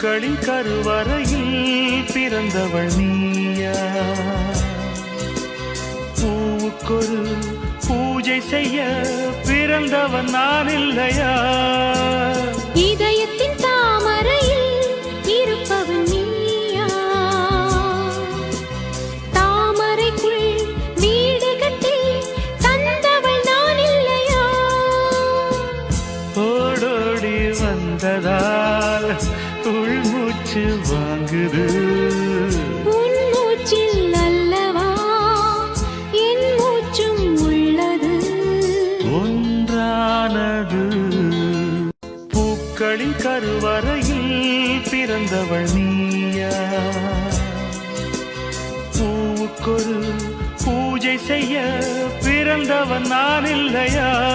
பூக்களின் கருவறையில் பிறந்தவள் நீயா. பூவுக்கொரு பூஜை செய்ய பிறந்தவன் நான் இல்லையா? இதயத்தின் தாமரையில் இருப்பவன் நீயா. தாமரைக்குள் வீடு கட்டி தந்தவள் நான் இல்லையா? ஓடோடி வந்ததால் உள்மூச்சு வாங்குது. மூச்சில் அல்லவா? என் மூச்சும் உள்ளது. ஒன்றானது. பூக்களின் கருவறையில் பிறந்தவள் நீயா? பூவுக்கொரு பூஜை செய்ய பிறந்தவன் நான் இல்லையா?